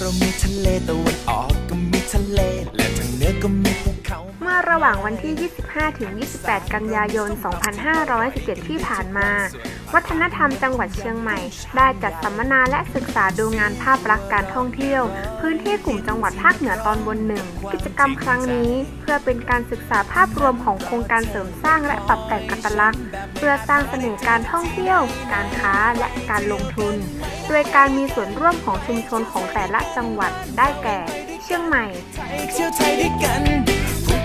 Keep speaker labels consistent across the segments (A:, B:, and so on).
A: เรามีทะเลตะวันออกก็มีทะเล และทางเหนือก็มี
B: ระหว่างวันที่ 25-28 กันยายน 2517 ที่ผ่านมา วัฒนธรรมจังหวัดเชียงใหม่ ได้จัดสัมมนาและศึกษาดูงานภาพลักษณ์การท่องเที่ยว พื้นที่กลุ่มจังหวัดภาคเหนือตอนบนหนึ่ง กิจกรรมครั้งนี้ เพื่อเป็นการศึกษาภาพรวมของโครงการเสริมสร้างและปรับแต่งอัตลักษณ์ เพื่อสร้างเสน่ห์การท่องเที่ยว การค้าและการลงทุน โดยการมีส่วนร่วมของชุมชนของแต่ละจังหวัดได้แก่ เชียงใหม่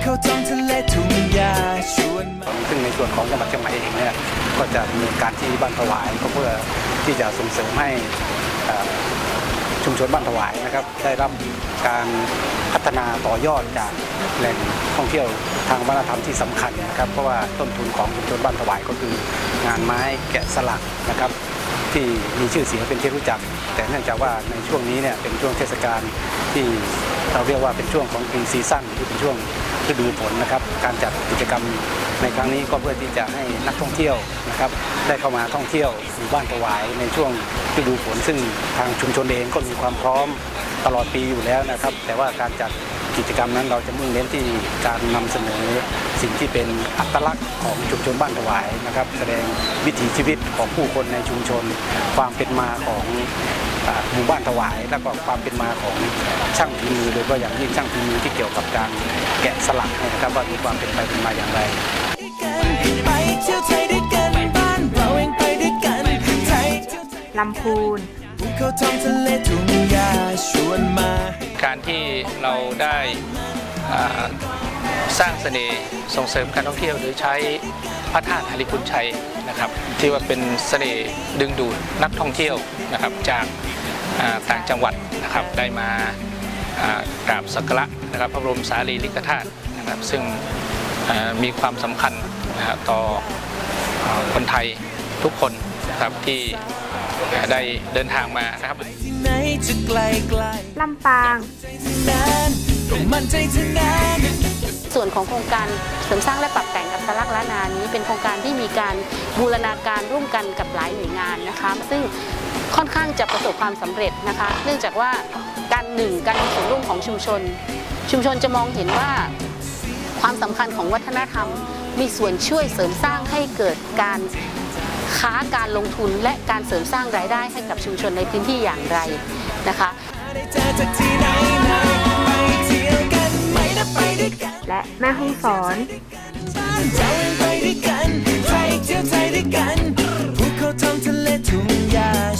A: เขาท้องทะเลทุ่งหญ้าชวนมา
C: ซึ่งในส่วนของจังหวัดเชียงใหม่เองเนี่ยก็จะดำเนินการที่บ้านถวายก็เพื่อที่จะส่งเสริมให้ชุมชนบ้านถวายนะครับ ได้รับการพัฒนาต่อยอดจากแหล่งท่องเที่ยวทางวัฒนธรรมที่สำคัญนะครับ เพราะว่าต้นทุนของชุมชนบ้านถวายก็คืองานไม้แกะสลักนะครับที่มีชื่อเสียงเป็นที่รู้จัก แต่เนื่องจากว่าในช่วงนี้เนี่ยเป็นช่วงเทศกาลที่เราเรียกว่าเป็นช่วงของปีซีซั่นที่เป็นช่วง ฤดูฝนนะครับ การจัดกิจกรรม ในครั้งนี้ก็เพื่อที่จะให้นักท่องเที่ยวนะครับได้เข้ามาท่องเที่ยวหมู่บ้านถวายในช่วงฤดูฝนซึ่งทางชุมชนเองก็มีความพร้อมตลอดปีอยู่แล้วนะครับ แต่ว่าการจัดกิจกรรมนั้นเราจะมุ่งเน้นที่การนำเสนอสิ่งที่เป็นอัตลักษณ์ของชุมชนบ้านถวายนะครับ แสดงวิถีชีวิตของผู้คนในชุมชน ความเป็นมาของหมู่บ้านถวาย แล้วก็ความเป็นมาของช่างฝีมือโดยเฉพาะอย่างยิ่งช่างฝีมือที่เกี่ยวกับการแกะสลักเนี่ยนะครับว่ามีความเป็นไปเป็นมาอย่างไร
A: ไปเที่ยวไทยด้วยกันบ้านเราเองไปด้วยกันไทยเที่ยวไทย
B: ลำพูน
A: ภูเขาท้องทะเลทุ่งหญ้าชวนมา
D: การที่เราได้อ่าสร้างเสน่ห์ส่งเสริมการท่องเที่ยว หรือใช้พระธาตุหริคุณชัยนะครับที่ว่าเป็นเสน่ห์ดึงดูดนักท่องเที่ยวนะครับจากอ่าต่างจังหวัดนะครับได้มาอ่ากราบสักการะนะครับพระบรมสารีริกธาตุนะครับซึ่งอ่า มีความสำคัญนะครับต่ออ่าคนไทยทุกคนนะครับที่อ่าได้เดินทางมานะครับ
A: ที่ไหนจะไกลไกล
B: ลำปาง
A: นานต้องมั่นใจเท่านั้น
E: ส่วนของโครงการเสริมสร้างและปรับแต่งอัตลักษณ์ล้านนานี้ เป็นโครงการที่มีการบูรณาการร่วมกันกับหลายหน่วยงานนะคะ ซึ่งค่อนข้างจะประสบความสำเร็จนะคะ เนื่องจากว่าการหนึ่งการมีส่วนร่วมของชุมชน ชุมชนจะมองเห็นว่า ความสำคัญของวัฒนธรรม มีส่วนช่วยเสริมสร้างให้เกิดการค้าการลงทุนและการเสริมสร้างรายได้ให้กับชุมชนในพื้นที่อย่างไรนะคะ
A: ได้เจอจากที่ไหนไหนไปเที่ยวกันไหมนะไปด้วยกัน
B: และแม่ฮ่องสอน
A: บ้านเราเองไปด้วยกันไทยเที่ยวไทยด้วยกันภูเขาท้องทะเลทุ่งหญ้าชวนมาให้